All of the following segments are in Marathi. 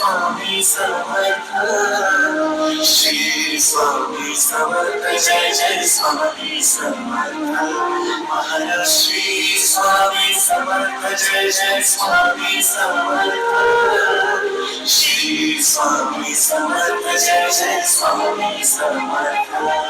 स्वामी समर्थ. श्री स्वामी समर्थ. जय जय स्वामी समर्थ. महाराज श्री स्वामी समर्थ. जय जय स्वामी समर्थ. श्री स्वामी समर्थ. जय जय स्वामी समर्थ.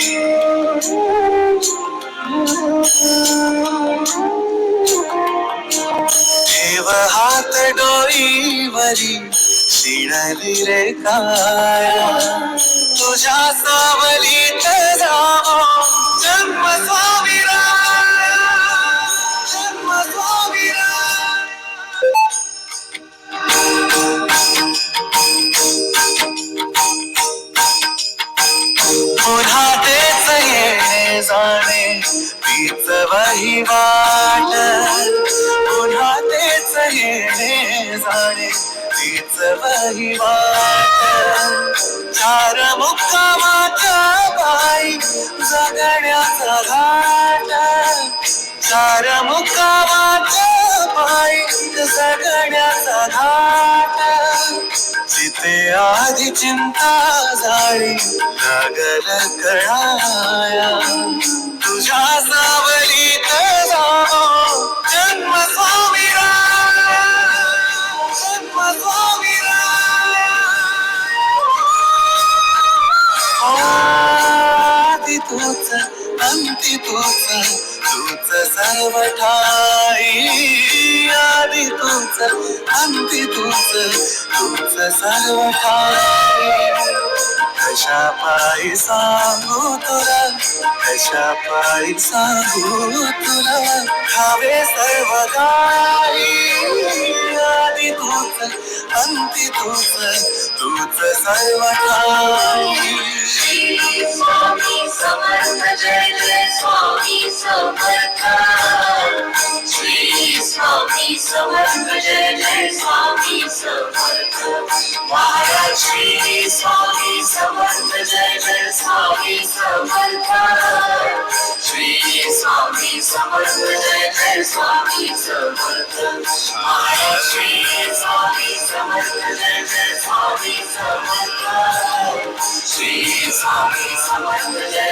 डोईवरी शिणली रे काय? तुझ्या सावलीत जावो जन्म जन्म पुन्हा तेच येणे जाणे तीच वही वाट. तीच वही वाट चार मुक्कामाच्या बाई जगण्याचा घाट चार मुक्कामाच्या बाई जगण्याचा घाट जिथे आधी चिंता झाली लागल कळाया. तुझ्या तूच अंती तूच तूच सर्व ठाई. आदि तूच अंती तूच तूच सर्व ठाई. कशा पायी सांगू तुला कशा पायी सांगू तुला. खावे सर्व काही आदि तूच अंती तूच तूच सर्व ठाई. स्वामी समर्थ श्री स्वामी समर्थ जय